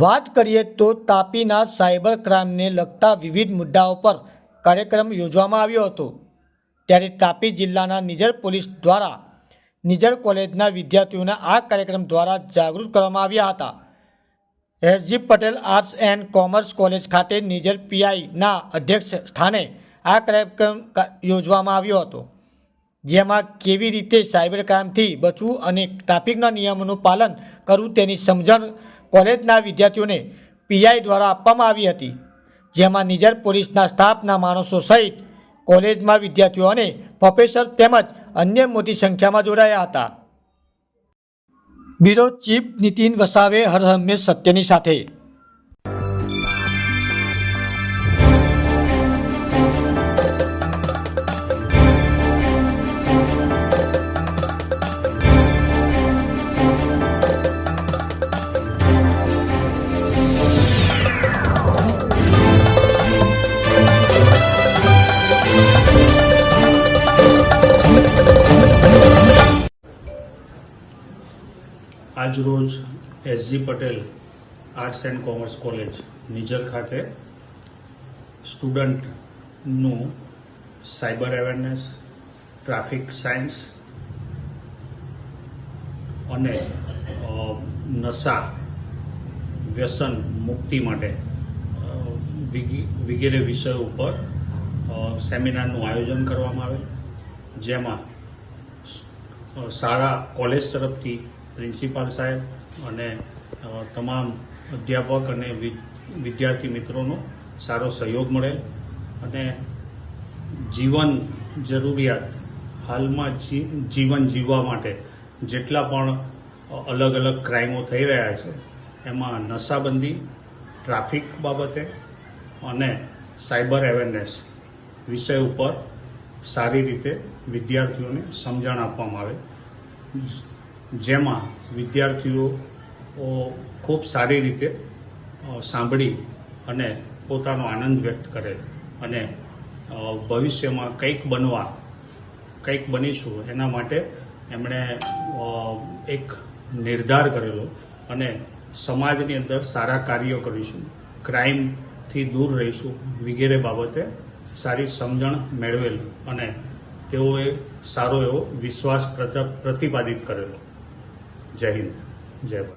વાત કરીએ તો તાપીના સાયબર ક્રાઇમને લગતા વિવિધ મુદ્દાઓ પર કાર્યક્રમ યોજવામાં આવ્યો હતો. ત્યારે તાપી જિલ્લાના નિજર પોલીસ દ્વારા નિજર કોલેજના વિદ્યાર્થીઓને આ કાર્યક્રમ દ્વારા જાગૃત કરવામાં આવ્યા હતા. SG Patel arts and commerce college ખાતે નિજર પીઆઈના અધ્યક્ષ સ્થાને આ કાર્યક્રમ યોજવામાં આવ્યો હતો. જેમાં કેવી રીતે સાયબર ક્રાઇમથી બચવું અને ટ્રાફિકના નિયમોનું પાલન કરવું તેની સમજણ કોલેજના વિદ્યાર્થીઓને પીઆઈ દ્વારા આપવામાં આવી હતી, જેમાં નિઝર પોલીસના સ્ટાફના માણસો સહિત કોલેજમાં વિદ્યાર્થીઓ અને પ્રોફેસર તેમજ અન્ય મોટી સંખ્યામાં જોડાયા હતા. બ્યુરો ચીફ નીતિન વસાવે હર હંમેશ સત્યની સાથે આજરોજ SG Patel arts and commerce college Nizar ખાતે સ્ટુડન્ટનું સાયબર અવેરનેસ ટ્રાફિક સાયન્સ અને નશા વ્યસન મુક્તિ માટે વગેરે વિષયો ઉપર સેમિનારનું આયોજન કરવામાં આવેલ, જેમાં શાળા, કોલેજ તરફથી પ્રિન્સિપાલ સાહેબ અને તમામ અધ્યાપક અને વિદ્યાર્થી મિત્રોનો સારો સહયોગ મળે અને જીવન જરૂરિયાત હાલમાં જીવન જીવવા માટે જેટલા પણ અલગ અલગ ક્રાઇમો થઈ રહ્યા છે, એમાં નશાબંધી, ટ્રાફિક બાબતે અને સાયબર અવેરનેસ વિષય ઉપર સારી રીતે વિદ્યાર્થીઓને સમજણ આપવામાં આવે. જેમાં વિદ્યાર્થીઓ ખૂબ સારી રીતે સાંભળી અને પોતાનો આનંદ વ્યક્ત કરે અને ભવિષ્યમાં કંઈક બનવા, કંઈક બનીશું એના માટે એમણે એક નિર્ધાર કરેલો અને સમાજની અંદર સારા કાર્યો કરીશું. ક્રાઇમથી દૂર રહીશું વગેરે બાબતે સારી સમજણ મેળવેલ અને તેઓએ સારો એવો વિશ્વાસ પ્રત- પ્રતિપાદિત કરેલો. જય હિન્દ. જય ભારત.